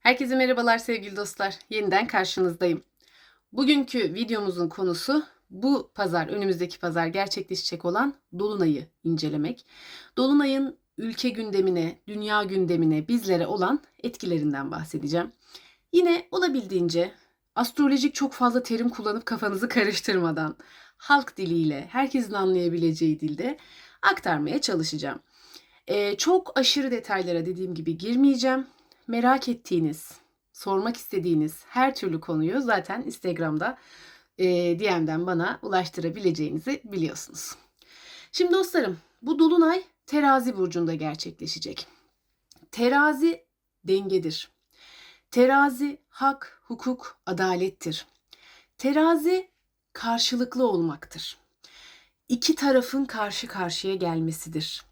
Herkese merhabalar sevgili dostlar. Yeniden karşınızdayım. Bugünkü videomuzun konusu bu pazar, önümüzdeki pazar gerçekleşecek olan Dolunay'ı incelemek. Dolunay'ın ülke gündemine, dünya gündemine, bizlere olan etkilerinden bahsedeceğim. Yine olabildiğince astrolojik çok fazla terim kullanıp kafanızı karıştırmadan halk diliyle, herkesin anlayabileceği dilde aktarmaya çalışacağım. Ee, çok aşırı detaylara dediğim gibi girmeyeceğim merak ettiğiniz, sormak istediğiniz her türlü konuyu zaten Instagram'da e, DM'den bana ulaştırabileceğinizi biliyorsunuz. Şimdi dostlarım bu dolunay terazi burcunda gerçekleşecek. Terazi dengedir. Terazi hak, hukuk, adalettir. Terazi karşılıklı olmaktır. İki tarafın karşı karşıya gelmesidir.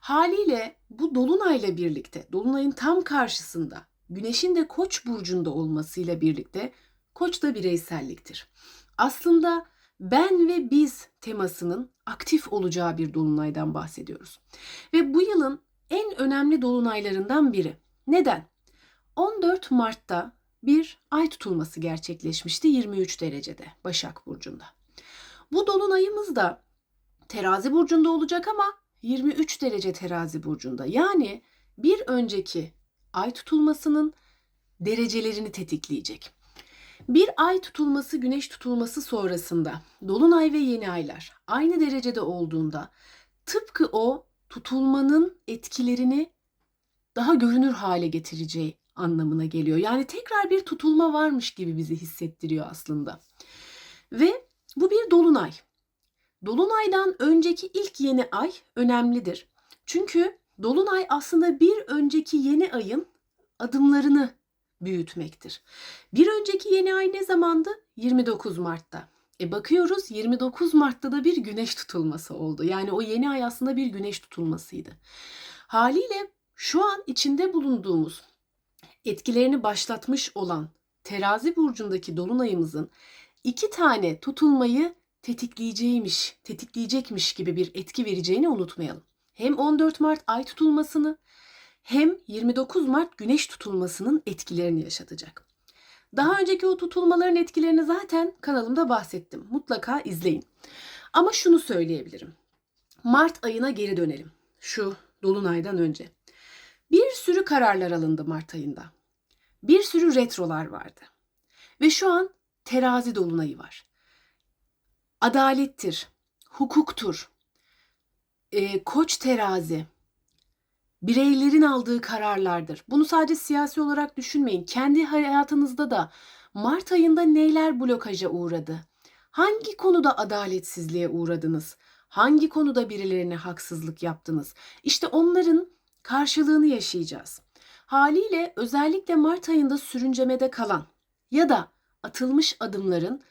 Haliyle bu dolunayla birlikte, dolunayın tam karşısında, güneşin de Koç burcunda olmasıyla birlikte Koç da bireyselliktir. Aslında ben ve biz temasının aktif olacağı bir dolunaydan bahsediyoruz. Ve bu yılın en önemli dolunaylarından biri. Neden? 14 Mart'ta bir ay tutulması gerçekleşmişti 23 derecede Başak Burcu'nda. Bu dolunayımız da terazi burcunda olacak ama 23 derece terazi burcunda. Yani bir önceki ay tutulmasının derecelerini tetikleyecek. Bir ay tutulması, güneş tutulması sonrasında dolunay ve yeni aylar aynı derecede olduğunda tıpkı o tutulmanın etkilerini daha görünür hale getireceği anlamına geliyor. Yani tekrar bir tutulma varmış gibi bizi hissettiriyor aslında. Ve bu bir dolunay. Dolunaydan önceki ilk yeni ay önemlidir. Çünkü dolunay aslında bir önceki yeni ayın adımlarını büyütmektir. Bir önceki yeni ay ne zamandı? 29 Mart'ta. E bakıyoruz 29 Mart'ta da bir güneş tutulması oldu. Yani o yeni ay aslında bir güneş tutulmasıydı. Haliyle şu an içinde bulunduğumuz etkilerini başlatmış olan terazi burcundaki dolunayımızın iki tane tutulmayı tetikleyeceğiymiş, tetikleyecekmiş gibi bir etki vereceğini unutmayalım. Hem 14 Mart ay tutulmasını hem 29 Mart güneş tutulmasının etkilerini yaşatacak. Daha önceki o tutulmaların etkilerini zaten kanalımda bahsettim. Mutlaka izleyin. Ama şunu söyleyebilirim. Mart ayına geri dönelim. Şu dolunaydan önce. Bir sürü kararlar alındı Mart ayında. Bir sürü retrolar vardı. Ve şu an terazi dolunayı var adalettir, hukuktur, e, koç terazi, bireylerin aldığı kararlardır. Bunu sadece siyasi olarak düşünmeyin. Kendi hayatınızda da Mart ayında neyler blokaja uğradı? Hangi konuda adaletsizliğe uğradınız? Hangi konuda birilerine haksızlık yaptınız? İşte onların karşılığını yaşayacağız. Haliyle özellikle Mart ayında sürüncemede kalan ya da atılmış adımların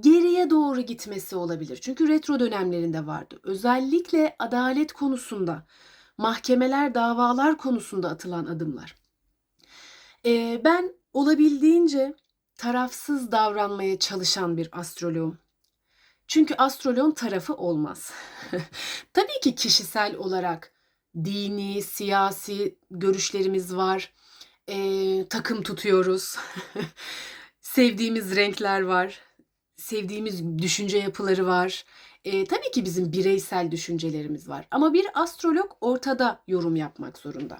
geriye doğru gitmesi olabilir. Çünkü retro dönemlerinde vardı. Özellikle adalet konusunda, mahkemeler, davalar konusunda atılan adımlar. Ee, ben olabildiğince tarafsız davranmaya çalışan bir astroloğum. Çünkü astroloğun tarafı olmaz. Tabii ki kişisel olarak dini, siyasi görüşlerimiz var. Ee, takım tutuyoruz. Sevdiğimiz renkler var sevdiğimiz düşünce yapıları var. E, tabii ki bizim bireysel düşüncelerimiz var. Ama bir astrolog ortada yorum yapmak zorunda.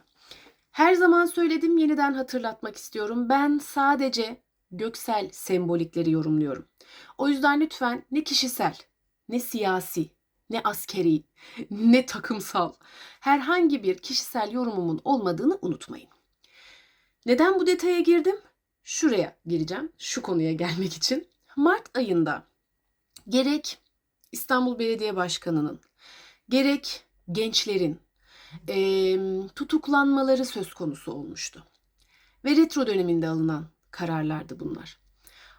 Her zaman söyledim, yeniden hatırlatmak istiyorum. Ben sadece göksel sembolikleri yorumluyorum. O yüzden lütfen ne kişisel, ne siyasi, ne askeri, ne takımsal herhangi bir kişisel yorumumun olmadığını unutmayın. Neden bu detaya girdim? Şuraya gireceğim, şu konuya gelmek için. Mart ayında gerek İstanbul Belediye Başkanı'nın gerek gençlerin e, tutuklanmaları söz konusu olmuştu. Ve retro döneminde alınan kararlardı bunlar.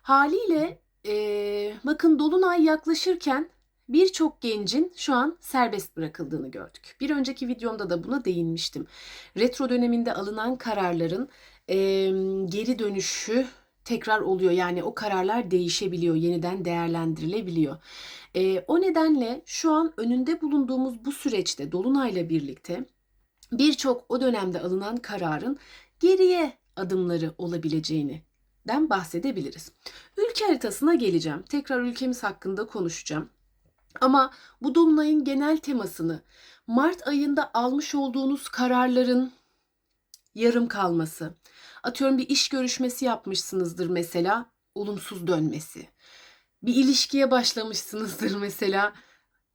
Haliyle e, bakın Dolunay yaklaşırken birçok gencin şu an serbest bırakıldığını gördük. Bir önceki videomda da buna değinmiştim. Retro döneminde alınan kararların e, geri dönüşü tekrar oluyor. Yani o kararlar değişebiliyor, yeniden değerlendirilebiliyor. E, o nedenle şu an önünde bulunduğumuz bu süreçte Dolunay'la birlikte birçok o dönemde alınan kararın geriye adımları olabileceğini den bahsedebiliriz. Ülke haritasına geleceğim. Tekrar ülkemiz hakkında konuşacağım. Ama bu dolunayın genel temasını Mart ayında almış olduğunuz kararların yarım kalması, atıyorum bir iş görüşmesi yapmışsınızdır mesela, olumsuz dönmesi. Bir ilişkiye başlamışsınızdır mesela,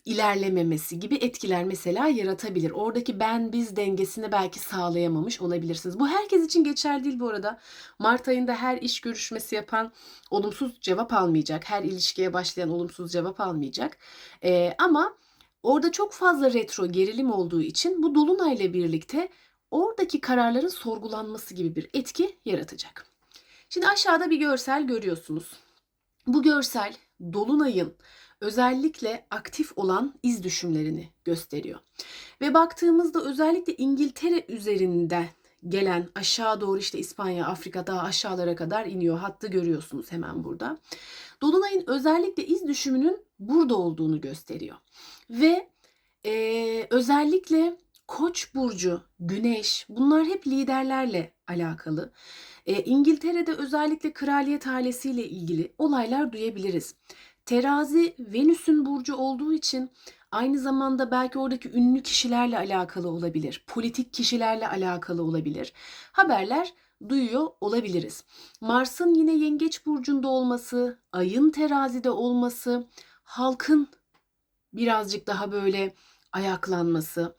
ilerlememesi gibi etkiler mesela yaratabilir. Oradaki ben biz dengesini belki sağlayamamış olabilirsiniz. Bu herkes için geçerli değil bu arada. Mart ayında her iş görüşmesi yapan olumsuz cevap almayacak. Her ilişkiye başlayan olumsuz cevap almayacak. Ee, ama orada çok fazla retro gerilim olduğu için bu dolunayla birlikte oradaki kararların sorgulanması gibi bir etki yaratacak. Şimdi aşağıda bir görsel görüyorsunuz. Bu görsel dolunayın özellikle aktif olan iz düşümlerini gösteriyor. Ve baktığımızda özellikle İngiltere üzerinden gelen aşağı doğru işte İspanya, Afrika daha aşağılara kadar iniyor. Hattı görüyorsunuz hemen burada. Dolunay'ın özellikle iz düşümünün burada olduğunu gösteriyor. Ve e, özellikle Koç burcu, Güneş bunlar hep liderlerle alakalı. E, İngiltere'de özellikle kraliyet ailesiyle ilgili olaylar duyabiliriz. Terazi Venüs'ün burcu olduğu için aynı zamanda belki oradaki ünlü kişilerle alakalı olabilir. Politik kişilerle alakalı olabilir. Haberler duyuyor olabiliriz. Mars'ın yine Yengeç burcunda olması, Ay'ın terazide olması, halkın birazcık daha böyle ayaklanması,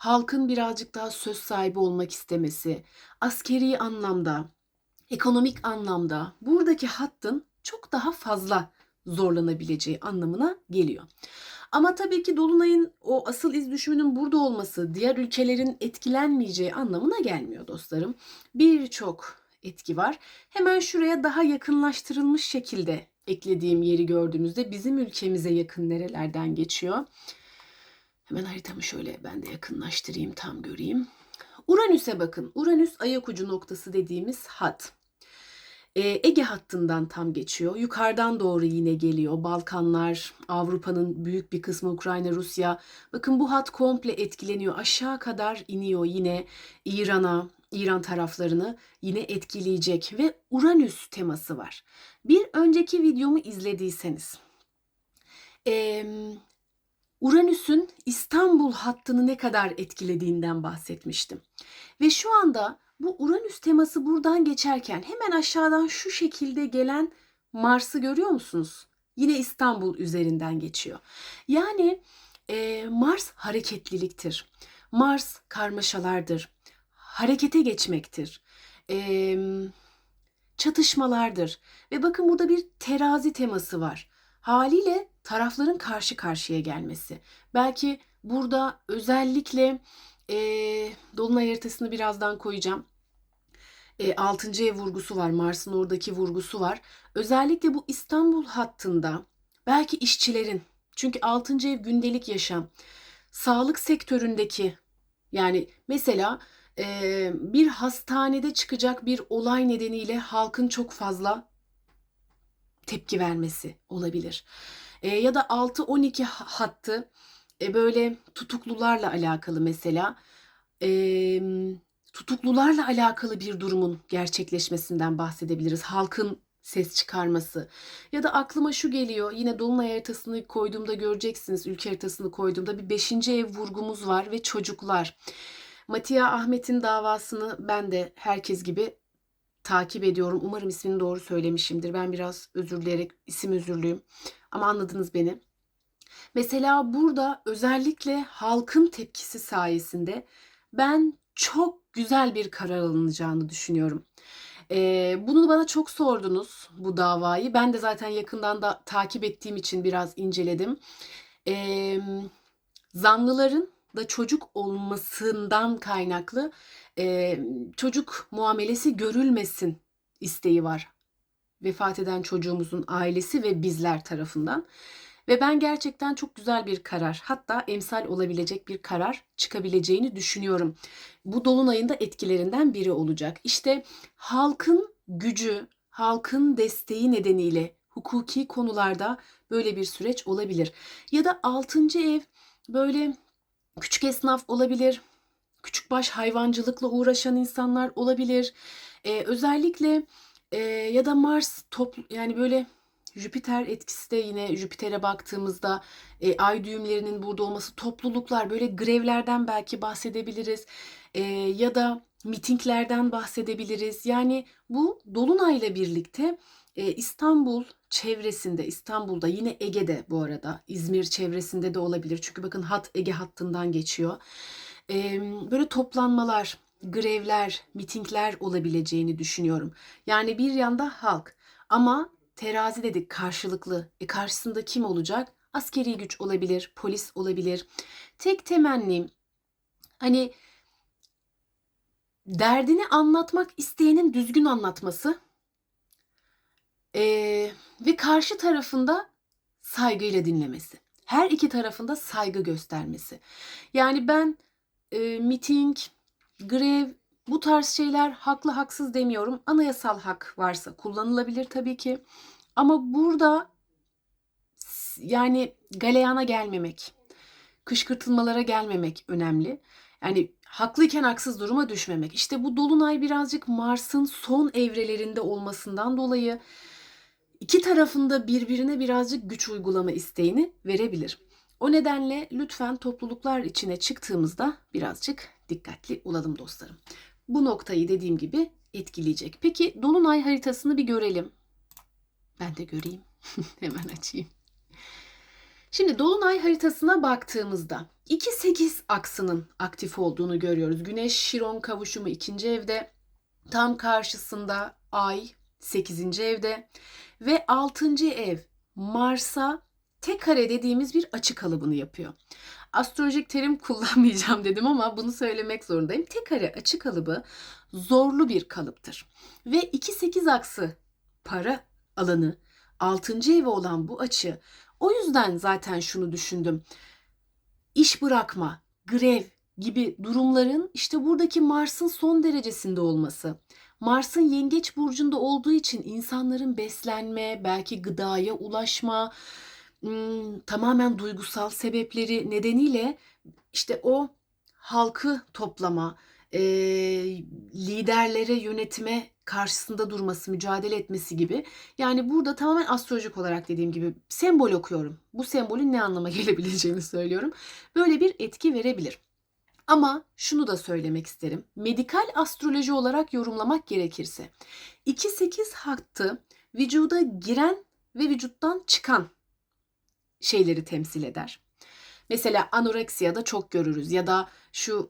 halkın birazcık daha söz sahibi olmak istemesi, askeri anlamda, ekonomik anlamda buradaki hattın çok daha fazla zorlanabileceği anlamına geliyor. Ama tabii ki Dolunay'ın o asıl iz düşümünün burada olması diğer ülkelerin etkilenmeyeceği anlamına gelmiyor dostlarım. Birçok etki var. Hemen şuraya daha yakınlaştırılmış şekilde eklediğim yeri gördüğümüzde bizim ülkemize yakın nerelerden geçiyor. Hemen haritamı şöyle ben de yakınlaştırayım tam göreyim. Uranüs'e bakın. Uranüs ayak ucu noktası dediğimiz hat. Ee, Ege hattından tam geçiyor. Yukarıdan doğru yine geliyor. Balkanlar, Avrupa'nın büyük bir kısmı Ukrayna, Rusya. Bakın bu hat komple etkileniyor. Aşağı kadar iniyor yine İran'a, İran taraflarını yine etkileyecek ve Uranüs teması var. Bir önceki videomu izlediyseniz e, Uranüs'ün İstanbul hattını ne kadar etkilediğinden bahsetmiştim. Ve şu anda bu Uranüs teması buradan geçerken hemen aşağıdan şu şekilde gelen Mars'ı görüyor musunuz? Yine İstanbul üzerinden geçiyor. Yani e, Mars hareketliliktir. Mars karmaşalardır. Harekete geçmektir. E, çatışmalardır. Ve bakın burada bir terazi teması var. Haliyle tarafların karşı karşıya gelmesi. Belki burada özellikle e, Dolunay haritasını birazdan koyacağım. E, 6. ev vurgusu var. Mars'ın oradaki vurgusu var. Özellikle bu İstanbul hattında belki işçilerin çünkü 6. ev gündelik yaşam. Sağlık sektöründeki yani mesela e, bir hastanede çıkacak bir olay nedeniyle halkın çok fazla tepki vermesi olabilir. E, ya da 6-12 hattı e, böyle tutuklularla alakalı mesela e, tutuklularla alakalı bir durumun gerçekleşmesinden bahsedebiliriz. Halkın ses çıkarması. Ya da aklıma şu geliyor. Yine Dolunay haritasını koyduğumda göreceksiniz. Ülke haritasını koyduğumda bir beşinci ev vurgumuz var ve çocuklar. Matiya Ahmet'in davasını ben de herkes gibi takip ediyorum. Umarım ismini doğru söylemişimdir. Ben biraz özür dileyerek isim özürlüyüm. Ama anladınız beni. Mesela burada özellikle halkın tepkisi sayesinde ben çok güzel bir karar alınacağını düşünüyorum. Ee, bunu bana çok sordunuz bu davayı. Ben de zaten yakından da takip ettiğim için biraz inceledim. Ee, zanlıların da çocuk olmasından kaynaklı e, çocuk muamelesi görülmesin isteği var. Vefat eden çocuğumuzun ailesi ve bizler tarafından. Ve ben gerçekten çok güzel bir karar, hatta emsal olabilecek bir karar çıkabileceğini düşünüyorum. Bu dolunayın da etkilerinden biri olacak. İşte halkın gücü, halkın desteği nedeniyle hukuki konularda böyle bir süreç olabilir. Ya da 6. ev böyle küçük esnaf olabilir, küçük baş hayvancılıkla uğraşan insanlar olabilir. Ee, özellikle e, ya da Mars toplu yani böyle Jüpiter etkisi de yine Jüpiter'e baktığımızda e, ay düğümlerinin burada olması topluluklar böyle grevlerden belki bahsedebiliriz E, ya da mitinglerden bahsedebiliriz. Yani bu dolunayla birlikte e, İstanbul çevresinde İstanbul'da yine Ege'de bu arada İzmir çevresinde de olabilir çünkü bakın hat Ege hattından geçiyor. Böyle toplanmalar, grevler, mitingler olabileceğini düşünüyorum. Yani bir yanda halk ama terazi dedik karşılıklı. E karşısında kim olacak? Askeri güç olabilir, polis olabilir. Tek temennim hani derdini anlatmak isteyenin düzgün anlatması ee, ve karşı tarafında saygıyla dinlemesi. Her iki tarafında saygı göstermesi. Yani ben e, miting, grev bu tarz şeyler haklı haksız demiyorum. Anayasal hak varsa kullanılabilir tabii ki. Ama burada yani galeyana gelmemek, kışkırtılmalara gelmemek önemli. Yani haklıyken haksız duruma düşmemek. İşte bu dolunay birazcık Mars'ın son evrelerinde olmasından dolayı iki tarafında birbirine birazcık güç uygulama isteğini verebilir. O nedenle lütfen topluluklar içine çıktığımızda birazcık dikkatli olalım dostlarım. Bu noktayı dediğim gibi etkileyecek. Peki dolunay haritasını bir görelim. Ben de göreyim. Hemen açayım. Şimdi dolunay haritasına baktığımızda 2-8 aksının aktif olduğunu görüyoruz. Güneş Şiron kavuşumu ikinci evde. Tam karşısında Ay 8. evde ve 6. ev Mars'a tek kare dediğimiz bir açı kalıbını yapıyor. Astrolojik terim kullanmayacağım dedim ama bunu söylemek zorundayım. Tek kare açı kalıbı zorlu bir kalıptır. Ve 2-8 aksı para alanı 6. evi olan bu açı o yüzden zaten şunu düşündüm. İş bırakma, grev gibi durumların işte buradaki Mars'ın son derecesinde olması. Mars'ın yengeç burcunda olduğu için insanların beslenme, belki gıdaya ulaşma, tamamen duygusal sebepleri nedeniyle işte o halkı toplama, e, liderlere, yönetime karşısında durması, mücadele etmesi gibi. Yani burada tamamen astrolojik olarak dediğim gibi sembol okuyorum. Bu sembolün ne anlama gelebileceğini söylüyorum. Böyle bir etki verebilir. Ama şunu da söylemek isterim. Medikal astroloji olarak yorumlamak gerekirse 2-8 hattı vücuda giren ve vücuttan çıkan şeyleri temsil eder. Mesela anoreksiyada çok görürüz ya da şu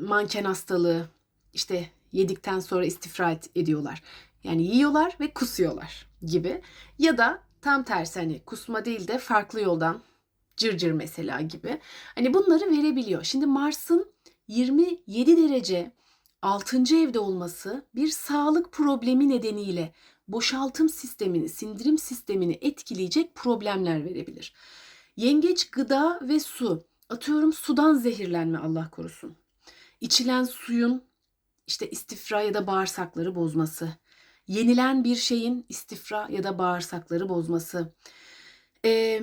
manken hastalığı işte yedikten sonra istifra ediyorlar. Yani yiyorlar ve kusuyorlar gibi. Ya da tam tersi hani kusma değil de farklı yoldan cırcır mesela gibi. Hani bunları verebiliyor. Şimdi Mars'ın 27 derece 6. evde olması bir sağlık problemi nedeniyle boşaltım sistemini, sindirim sistemini etkileyecek problemler verebilir. Yengeç gıda ve su. Atıyorum sudan zehirlenme Allah korusun. İçilen suyun işte istifra ya da bağırsakları bozması. Yenilen bir şeyin istifra ya da bağırsakları bozması. Ee,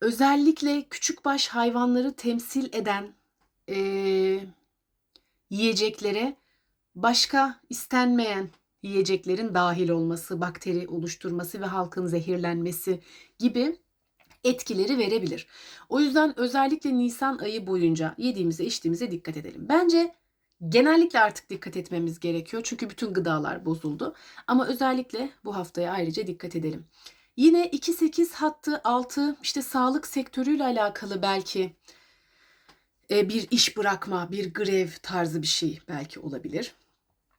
özellikle küçükbaş hayvanları temsil eden e, yiyeceklere başka istenmeyen yiyeceklerin dahil olması, bakteri oluşturması ve halkın zehirlenmesi gibi etkileri verebilir. O yüzden özellikle Nisan ayı boyunca yediğimize içtiğimize dikkat edelim. Bence genellikle artık dikkat etmemiz gerekiyor. Çünkü bütün gıdalar bozuldu. Ama özellikle bu haftaya ayrıca dikkat edelim. Yine 2-8 hattı 6 işte sağlık sektörüyle alakalı belki e, bir iş bırakma, bir grev tarzı bir şey belki olabilir.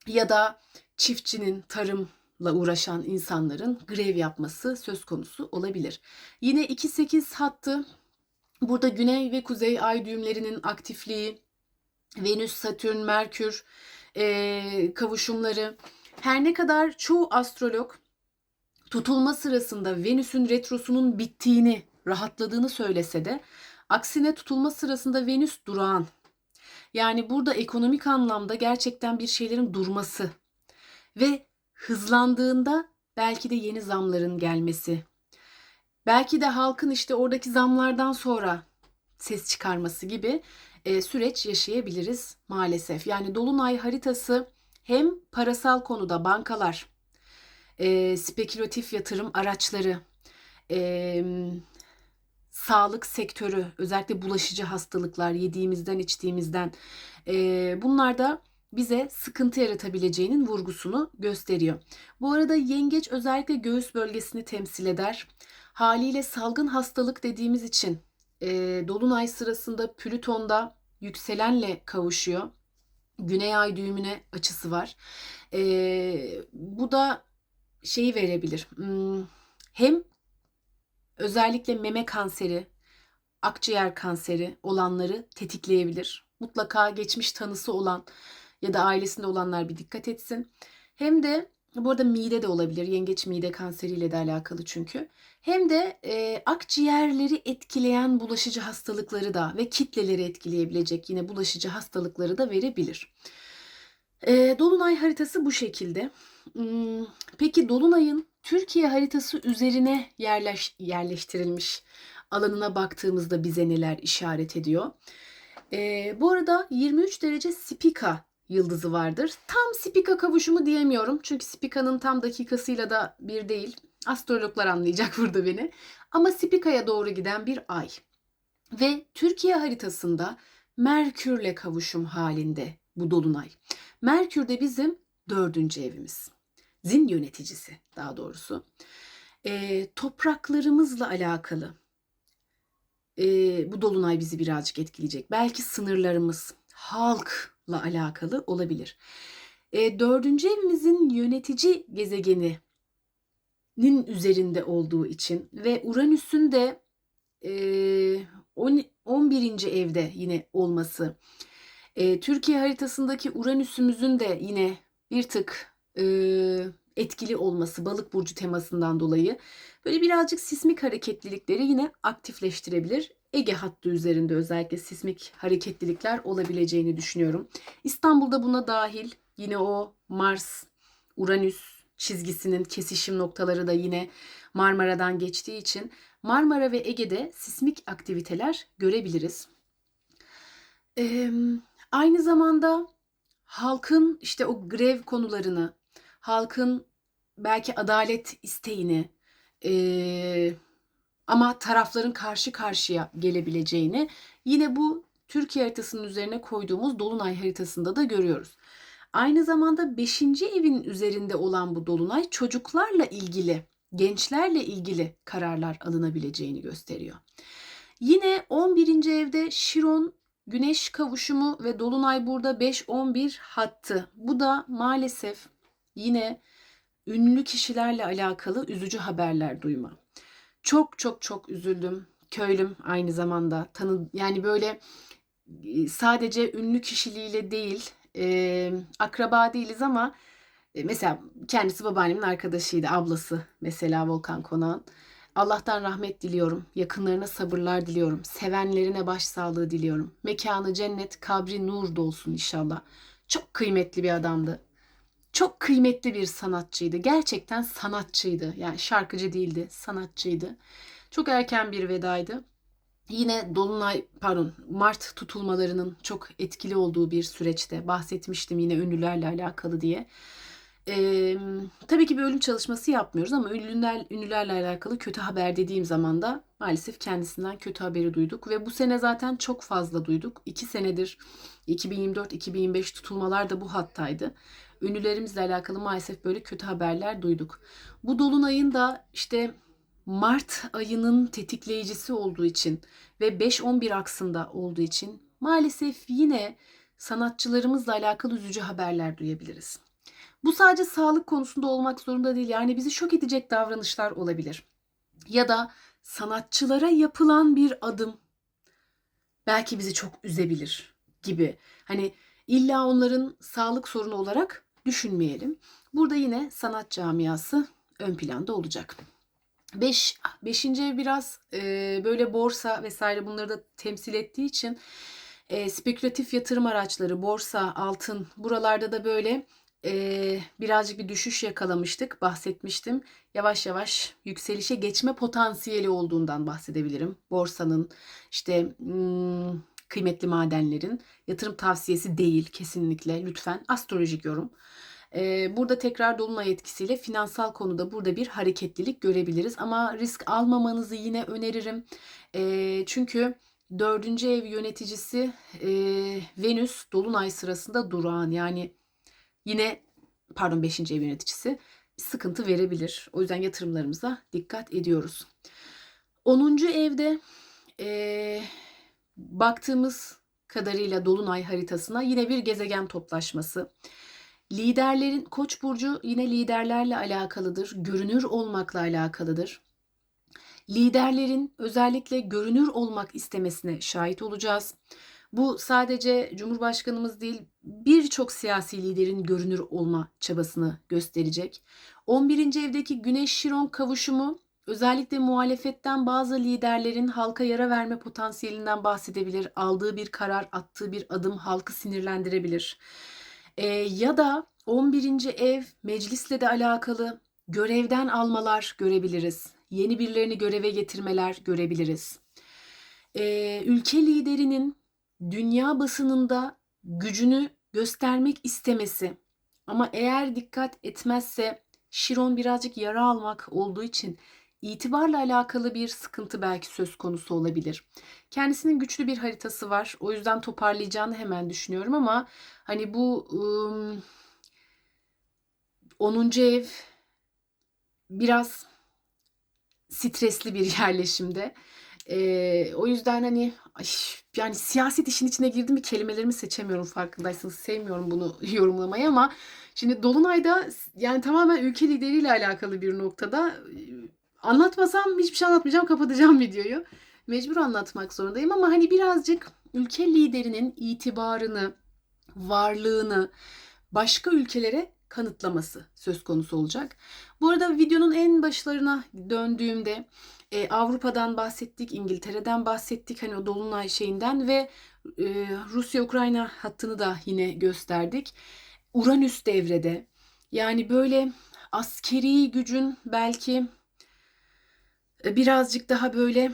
Ya da çiftçinin tarımla uğraşan insanların grev yapması söz konusu olabilir. Yine 2-8 hattı burada güney ve kuzey ay düğümlerinin aktifliği, Venüs, Satürn, Merkür e, kavuşumları. Her ne kadar çoğu astrolog tutulma sırasında Venüs'ün retrosunun bittiğini, rahatladığını söylese de aksine tutulma sırasında Venüs durağan. Yani burada ekonomik anlamda gerçekten bir şeylerin durması ve hızlandığında belki de yeni zamların gelmesi. Belki de halkın işte oradaki zamlardan sonra ses çıkarması gibi e, süreç yaşayabiliriz maalesef. Yani dolunay haritası hem parasal konuda bankalar, e, spekülatif yatırım araçları, e, sağlık sektörü, özellikle bulaşıcı hastalıklar, yediğimizden içtiğimizden e, bunlar da bize sıkıntı yaratabileceğinin vurgusunu gösteriyor. Bu arada yengeç özellikle göğüs bölgesini temsil eder. Haliyle salgın hastalık dediğimiz için e, dolunay sırasında Plüton'da yükselenle kavuşuyor. Güney ay düğümüne açısı var. E, bu da şeyi verebilir. Hmm, hem özellikle meme kanseri, akciğer kanseri olanları tetikleyebilir. Mutlaka geçmiş tanısı olan ya da ailesinde olanlar bir dikkat etsin. Hem de bu arada mide de olabilir. Yengeç mide kanseriyle de alakalı çünkü. Hem de e, akciğerleri etkileyen bulaşıcı hastalıkları da ve kitleleri etkileyebilecek yine bulaşıcı hastalıkları da verebilir. E, Dolunay haritası bu şekilde. Hmm, peki Dolunay'ın Türkiye haritası üzerine yerleş, yerleştirilmiş alanına baktığımızda bize neler işaret ediyor? E, bu arada 23 derece Spika yıldızı vardır. Tam Spika kavuşumu diyemiyorum. Çünkü Spika'nın tam dakikasıyla da bir değil. Astrologlar anlayacak burada beni. Ama Spika'ya doğru giden bir ay. Ve Türkiye haritasında Merkürle kavuşum halinde bu dolunay. Merkür de bizim dördüncü evimiz. Zin yöneticisi daha doğrusu. E, topraklarımızla alakalı e, bu dolunay bizi birazcık etkileyecek. Belki sınırlarımız, halkla alakalı olabilir. E, dördüncü evimizin yönetici gezegeninin üzerinde olduğu için ve Uranüs'ün de e, 11. evde yine olması. E, Türkiye haritasındaki Uranüs'ümüzün de yine bir tık e, etkili olması balık burcu temasından dolayı böyle birazcık sismik hareketlilikleri yine aktifleştirebilir. Ege hattı üzerinde özellikle sismik hareketlilikler olabileceğini düşünüyorum. İstanbul'da buna dahil yine o Mars, Uranüs çizgisinin kesişim noktaları da yine Marmara'dan geçtiği için Marmara ve Ege'de sismik aktiviteler görebiliriz. Ee, aynı zamanda halkın işte o grev konularını, halkın belki adalet isteğini, e, ama tarafların karşı karşıya gelebileceğini yine bu Türkiye haritasının üzerine koyduğumuz dolunay haritasında da görüyoruz. Aynı zamanda 5. evin üzerinde olan bu dolunay çocuklarla ilgili, gençlerle ilgili kararlar alınabileceğini gösteriyor. Yine 11. evde Şiron Güneş kavuşumu ve dolunay burada 5-11 hattı. Bu da maalesef yine ünlü kişilerle alakalı üzücü haberler duyma. Çok çok çok üzüldüm. Köylüm aynı zamanda tanı yani böyle e, sadece ünlü kişiliğiyle değil, e, akraba değiliz ama e, mesela kendisi babaannemin arkadaşıydı, ablası mesela Volkan Konağın. Allah'tan rahmet diliyorum. Yakınlarına sabırlar diliyorum. Sevenlerine başsağlığı diliyorum. Mekanı cennet, kabri nur dolsun inşallah. Çok kıymetli bir adamdı. Çok kıymetli bir sanatçıydı. Gerçekten sanatçıydı. Yani şarkıcı değildi, sanatçıydı. Çok erken bir vedaydı. Yine Dolunay, pardon, Mart tutulmalarının çok etkili olduğu bir süreçte bahsetmiştim yine ünlülerle alakalı diye. Ee, tabii ki bir ölüm çalışması yapmıyoruz ama ünlüler, ünlülerle alakalı kötü haber dediğim zaman da maalesef kendisinden kötü haberi duyduk. Ve bu sene zaten çok fazla duyduk. İki senedir 2024-2025 tutulmalar da bu hattaydı. Ünlülerimizle alakalı maalesef böyle kötü haberler duyduk. Bu dolunayın da işte Mart ayının tetikleyicisi olduğu için ve 5-11 aksında olduğu için maalesef yine sanatçılarımızla alakalı üzücü haberler duyabiliriz. Bu sadece sağlık konusunda olmak zorunda değil. Yani bizi şok edecek davranışlar olabilir. Ya da sanatçılara yapılan bir adım belki bizi çok üzebilir gibi. Hani illa onların sağlık sorunu olarak düşünmeyelim. Burada yine sanat camiası ön planda olacak. 5 beş, beşinci ev biraz e, böyle borsa vesaire bunları da temsil ettiği için e, spekülatif yatırım araçları, borsa, altın buralarda da böyle e, birazcık bir düşüş yakalamıştık. Bahsetmiştim. Yavaş yavaş yükselişe geçme potansiyeli olduğundan bahsedebilirim. Borsanın işte hmm, kıymetli madenlerin yatırım tavsiyesi değil kesinlikle lütfen astrolojik yorum. Burada tekrar dolunay etkisiyle finansal konuda burada bir hareketlilik görebiliriz ama risk almamanızı yine öneririm. Çünkü dördüncü ev yöneticisi Venüs dolunay sırasında durağan yani yine pardon beşinci ev yöneticisi sıkıntı verebilir. O yüzden yatırımlarımıza dikkat ediyoruz. 10. evde e, baktığımız kadarıyla Dolunay haritasına yine bir gezegen toplaşması. Liderlerin, Koç burcu yine liderlerle alakalıdır, görünür olmakla alakalıdır. Liderlerin özellikle görünür olmak istemesine şahit olacağız. Bu sadece Cumhurbaşkanımız değil, birçok siyasi liderin görünür olma çabasını gösterecek. 11. evdeki Güneş Şiron kavuşumu özellikle muhalefetten bazı liderlerin halka yara verme potansiyelinden bahsedebilir. Aldığı bir karar, attığı bir adım halkı sinirlendirebilir. Ee, ya da 11. ev meclisle de alakalı görevden almalar görebiliriz. Yeni birilerini göreve getirmeler görebiliriz. Ee, ülke liderinin dünya basınında gücünü göstermek istemesi ama eğer dikkat etmezse Şiron birazcık yara almak olduğu için itibarla alakalı bir sıkıntı belki söz konusu olabilir. Kendisinin güçlü bir haritası var. O yüzden toparlayacağını hemen düşünüyorum ama hani bu ım, 10. ev biraz stresli bir yerleşimde. Ee, o yüzden hani ay, yani siyaset işin içine girdim mi kelimelerimi seçemiyorum farkındaysanız. Sevmiyorum bunu yorumlamayı ama şimdi Dolunay'da yani tamamen ülke lideriyle alakalı bir noktada anlatmasam hiçbir şey anlatmayacağım kapatacağım videoyu. Mecbur anlatmak zorundayım ama hani birazcık ülke liderinin itibarını, varlığını başka ülkelere kanıtlaması söz konusu olacak. Bu arada videonun en başlarına döndüğümde e, Avrupa'dan bahsettik, İngiltere'den bahsettik hani o dolunay şeyinden ve e, Rusya-Ukrayna hattını da yine gösterdik. Uranüs devrede. Yani böyle askeri gücün belki birazcık daha böyle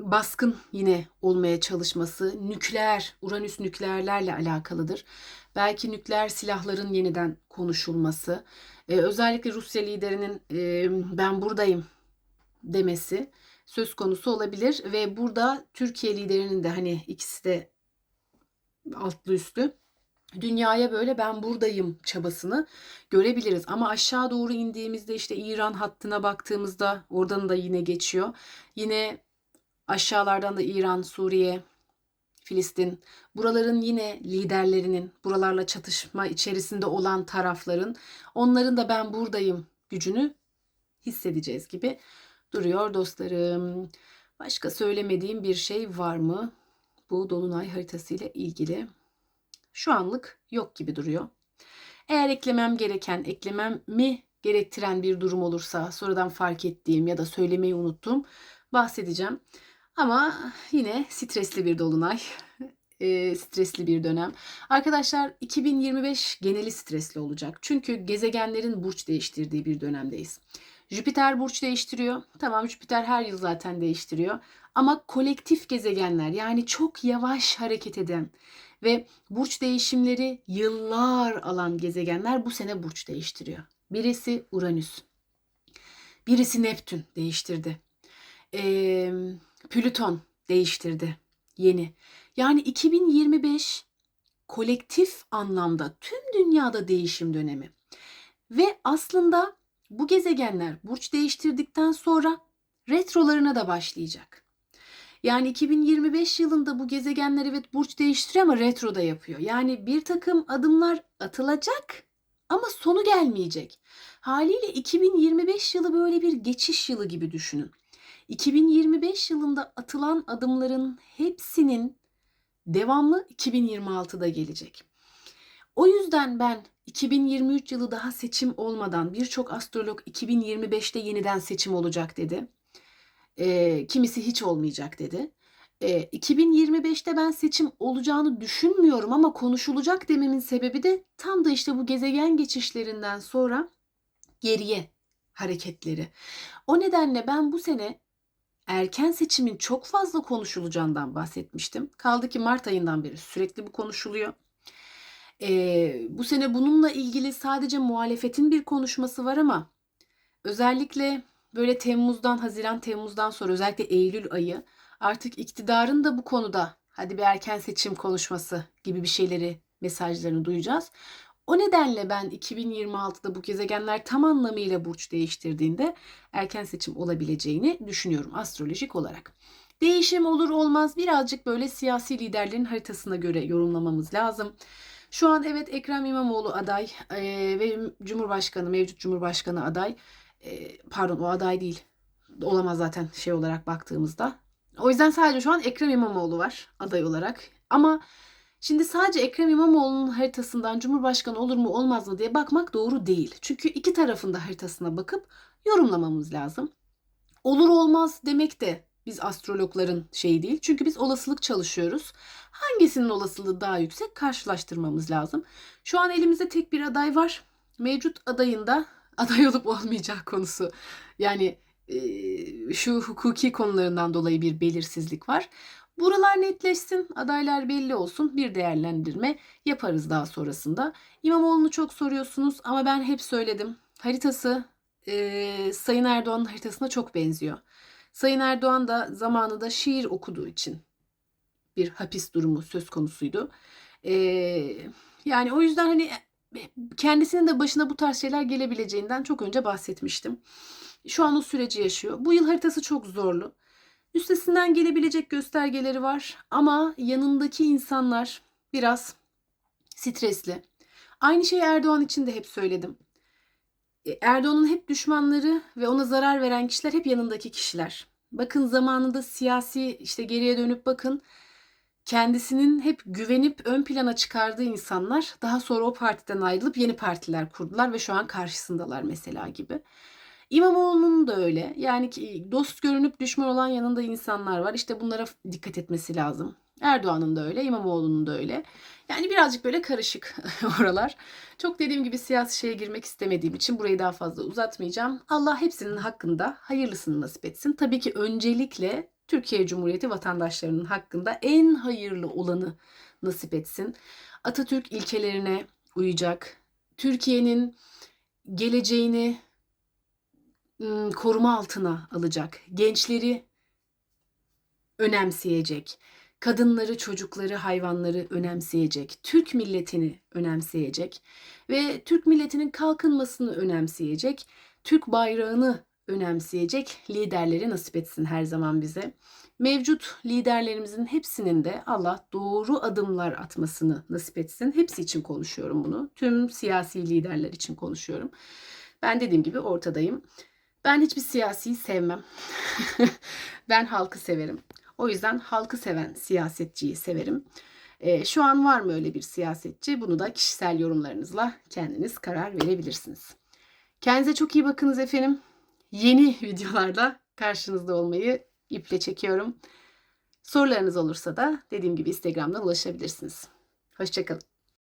baskın yine olmaya çalışması, nükleer, Uranüs nükleerlerle alakalıdır. Belki nükleer silahların yeniden konuşulması, ee, özellikle Rusya liderinin e, ben buradayım demesi söz konusu olabilir ve burada Türkiye liderinin de hani ikisi de altlı üstlü dünyaya böyle ben buradayım çabasını görebiliriz. Ama aşağı doğru indiğimizde işte İran hattına baktığımızda oradan da yine geçiyor. Yine aşağılardan da İran, Suriye, Filistin buraların yine liderlerinin buralarla çatışma içerisinde olan tarafların onların da ben buradayım gücünü hissedeceğiz gibi duruyor dostlarım. Başka söylemediğim bir şey var mı? Bu dolunay haritası ile ilgili. Şu anlık yok gibi duruyor. Eğer eklemem gereken, eklememi gerektiren bir durum olursa sonradan fark ettiğim ya da söylemeyi unuttuğum bahsedeceğim. Ama yine stresli bir dolunay. E, stresli bir dönem. Arkadaşlar 2025 geneli stresli olacak. Çünkü gezegenlerin burç değiştirdiği bir dönemdeyiz. Jüpiter burç değiştiriyor. Tamam Jüpiter her yıl zaten değiştiriyor. Ama kolektif gezegenler yani çok yavaş hareket eden ve burç değişimleri yıllar alan gezegenler bu sene burç değiştiriyor. Birisi Uranüs. Birisi Neptün değiştirdi. Ee, Plüton değiştirdi yeni. Yani 2025 kolektif anlamda tüm dünyada değişim dönemi. Ve aslında bu gezegenler burç değiştirdikten sonra retrolarına da başlayacak. Yani 2025 yılında bu gezegenler evet burç değiştiriyor ama retro da yapıyor. Yani bir takım adımlar atılacak ama sonu gelmeyecek. Haliyle 2025 yılı böyle bir geçiş yılı gibi düşünün. 2025 yılında atılan adımların hepsinin devamlı 2026'da gelecek. O yüzden ben 2023 yılı daha seçim olmadan birçok astrolog 2025'te yeniden seçim olacak dedi. E, kimisi hiç olmayacak dedi. E, 2025'te ben seçim olacağını düşünmüyorum ama konuşulacak dememin sebebi de tam da işte bu gezegen geçişlerinden sonra geriye hareketleri. O nedenle ben bu sene erken seçimin çok fazla konuşulacağından bahsetmiştim. Kaldı ki Mart ayından beri sürekli bu konuşuluyor. Ee, bu sene bununla ilgili sadece muhalefetin bir konuşması var ama özellikle böyle Temmuz'dan, Haziran Temmuz'dan sonra özellikle Eylül ayı artık iktidarın da bu konuda hadi bir erken seçim konuşması gibi bir şeyleri mesajlarını duyacağız. O nedenle ben 2026'da bu gezegenler tam anlamıyla burç değiştirdiğinde erken seçim olabileceğini düşünüyorum astrolojik olarak. Değişim olur olmaz birazcık böyle siyasi liderlerin haritasına göre yorumlamamız lazım. Şu an evet Ekrem İmamoğlu aday e, ve Cumhurbaşkanı, mevcut Cumhurbaşkanı aday. E, pardon o aday değil. Olamaz zaten şey olarak baktığımızda. O yüzden sadece şu an Ekrem İmamoğlu var aday olarak. Ama şimdi sadece Ekrem İmamoğlu'nun haritasından Cumhurbaşkanı olur mu olmaz mı diye bakmak doğru değil. Çünkü iki tarafın da haritasına bakıp yorumlamamız lazım. Olur olmaz demek de biz astrologların şeyi değil. Çünkü biz olasılık çalışıyoruz. Hangisinin olasılığı daha yüksek karşılaştırmamız lazım. Şu an elimizde tek bir aday var. Mevcut adayında aday olup olmayacağı konusu. Yani e, şu hukuki konularından dolayı bir belirsizlik var. Buralar netleşsin, adaylar belli olsun, bir değerlendirme yaparız daha sonrasında. İmamoğlu'nu çok soruyorsunuz ama ben hep söyledim. Haritası e, Sayın Erdoğan'ın haritasına çok benziyor. Sayın Erdoğan da zamanında şiir okuduğu için bir hapis durumu söz konusuydu. E, yani o yüzden hani kendisinin de başına bu tarz şeyler gelebileceğinden çok önce bahsetmiştim. Şu an o süreci yaşıyor. Bu yıl haritası çok zorlu. Üstesinden gelebilecek göstergeleri var ama yanındaki insanlar biraz stresli. Aynı şeyi Erdoğan için de hep söyledim. E, Erdoğan'ın hep düşmanları ve ona zarar veren kişiler hep yanındaki kişiler. Bakın zamanında siyasi işte geriye dönüp bakın kendisinin hep güvenip ön plana çıkardığı insanlar daha sonra o partiden ayrılıp yeni partiler kurdular ve şu an karşısındalar mesela gibi. İmamoğlu'nun da öyle. Yani ki dost görünüp düşman olan yanında insanlar var. İşte bunlara dikkat etmesi lazım. Erdoğan'ın da öyle, İmamoğlu'nun da öyle. Yani birazcık böyle karışık oralar. Çok dediğim gibi siyasi şeye girmek istemediğim için burayı daha fazla uzatmayacağım. Allah hepsinin hakkında hayırlısını nasip etsin. Tabii ki öncelikle Türkiye Cumhuriyeti vatandaşlarının hakkında en hayırlı olanı nasip etsin. Atatürk ilkelerine uyacak. Türkiye'nin geleceğini koruma altına alacak. Gençleri önemseyecek. Kadınları, çocukları, hayvanları önemseyecek. Türk milletini önemseyecek ve Türk milletinin kalkınmasını önemseyecek. Türk bayrağını önemseyecek liderleri nasip etsin her zaman bize. Mevcut liderlerimizin hepsinin de Allah doğru adımlar atmasını nasip etsin. Hepsi için konuşuyorum bunu. Tüm siyasi liderler için konuşuyorum. Ben dediğim gibi ortadayım. Ben hiçbir siyasiyi sevmem. ben halkı severim. O yüzden halkı seven siyasetçiyi severim. E, şu an var mı öyle bir siyasetçi? Bunu da kişisel yorumlarınızla kendiniz karar verebilirsiniz. Kendinize çok iyi bakınız efendim. Yeni videolarda karşınızda olmayı iple çekiyorum. Sorularınız olursa da dediğim gibi Instagram'dan ulaşabilirsiniz. Hoşçakalın.